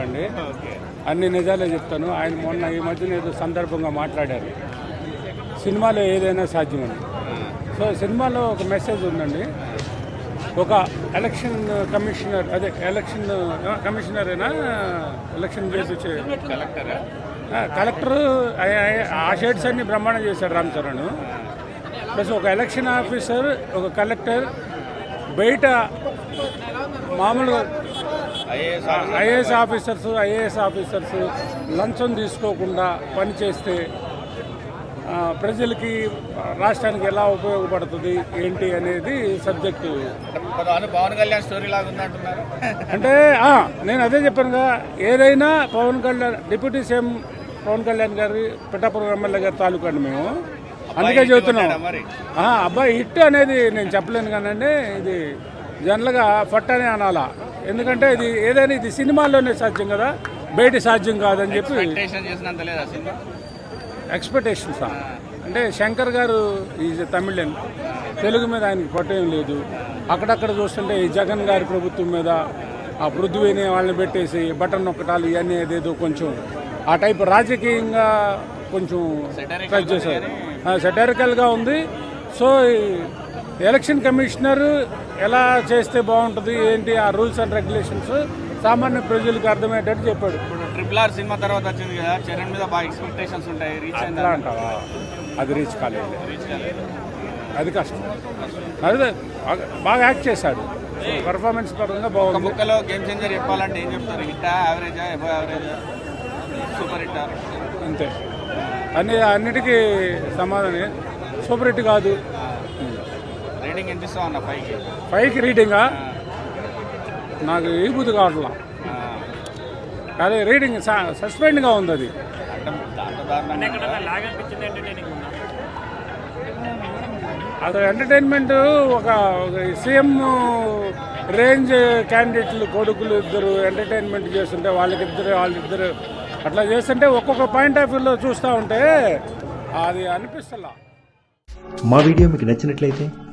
అండి అన్ని నిజాలే చెప్తాను. ఆయన మొన్న ఈ మధ్యన ఏదో సందర్భంగా మాట్లాడారు. సినిమాలో ఏదైనా సాధ్యమని. సో సినిమాలో ఒక మెసేజ్ ఉందండి. ఒక ఎలక్షన్ కమిషనర్ అదే ఎలక్షన్ కమిషనరేనా? ఎలక్షన్ చేసి కలెక్టర్ కలెక్టర్ ఆ షేడ్స్ అన్ని బ్రహ్మాండం చేశాడు రామ్ చరణ్. ప్లస్ ఒక ఎలక్షన్ ఆఫీసర్ ఒక కలెక్టర్ బయట మామూలుగా ఐఏఎస్ ఆఫీసర్స్ ఐఏఎస్ ఆఫీసర్స్ లంచం తీసుకోకుండా పనిచేస్తే ప్రజలకి రాష్ట్రానికి ఎలా ఉపయోగపడుతుంది ఏంటి అనేది సబ్జెక్టు. పవన్ కళ్యాణ్ స్టోరీ అంటే నేను అదే చెప్పానుగా ఏదైనా పవన్ కళ్యాణ్ డిప్యూటీ సీఎం పవన్ కళ్యాణ్ గారి పిఠాపురం ఎమ్మెల్యే గారి తాలూకా అండి మేము. అందుకే చెబుతున్నాం. అబ్బాయి హిట్ అనేది నేను చెప్పలేను కానండి ఇది జనరల్గా ఫట్ అని అనాలా. ఎందుకంటే ఇది ఏదైనా ఇది సినిమాల్లోనే సాధ్యం కదా? బయట సాధ్యం కాదని చెప్పి ఎక్స్పెక్టేషన్స్ అంటే శంకర్ గారు ఈజ్ తమిళన్. తెలుగు మీద ఆయనకి పట్టేం లేదు. అక్కడక్కడ చూస్తుంటే ఈ జగన్ గారి ప్రభుత్వం మీద ఆ పృథ్వీని వాళ్ళని పెట్టేసి బటన్ నొక్కటాలు ఇవన్నీ ఏదేదో కొంచెం ఆ టైప్ రాజకీయంగా కొంచెం టచ్ చేశారు. సెటరికల్గా ఉంది. సో ఎలక్షన్ కమిషనర్ ఎలా చేస్తే బాగుంటుంది ఏంటి ఆ రూల్స్ అండ్ రెగ్యులేషన్స్ సామాన్య ప్రజలకు అర్థమయ్యేటట్టు చెప్పాడు. ఇప్పుడు ట్రిపుల్ ఆర్ సినిమా తర్వాత వచ్చింది కదా చరణ్ మీద బాగా ఎక్స్పెక్టేషన్స్ ఉంటాయి రీచ్ అయిందా? అంటావా? అది రీచ్ కాలేదు. రీచ్ కాలేదు. అది కష్టం. అదే బాగా- యాక్ట్ చేశాడు. పర్ఫార్మెన్స్ పరంగా బాగుంది. బుక్కలో గేమ్ చేంజర్ చెప్పాలంటే ఏం చెప్తారు? హిట్టా యావరేజా ఎబో యావరేజా సూపర్ హిట్టా? అంతే. అన్ని అన్నిటికీ సమాధానం సూపర్ హిట్ కాదు. ఇస్తావు అన్న పైకి పైకి రీడింగా? నాకు ఈ బుద్ధి కావట్లా. అదే రీడింగ్ సస్పెండ్గా ఉంది అది. అసలు ఎంటర్టైన్మెంట్ ఒక సీఎం రేంజ్ క్యాండిడేట్లు కొడుకులు ఇద్దరు ఎంటర్టైన్మెంట్ చేస్తుంటే వాళ్ళకిద్దరు వాళ్ళిద్దరు అట్లా చేస్తుంటే ఒక్కొక్క పాయింట్ ఆఫ్ వ్యూలో చూస్తూ ఉంటే అది అనిపిస్తలా. మా వీడియో మీకు నచ్చినట్లయితే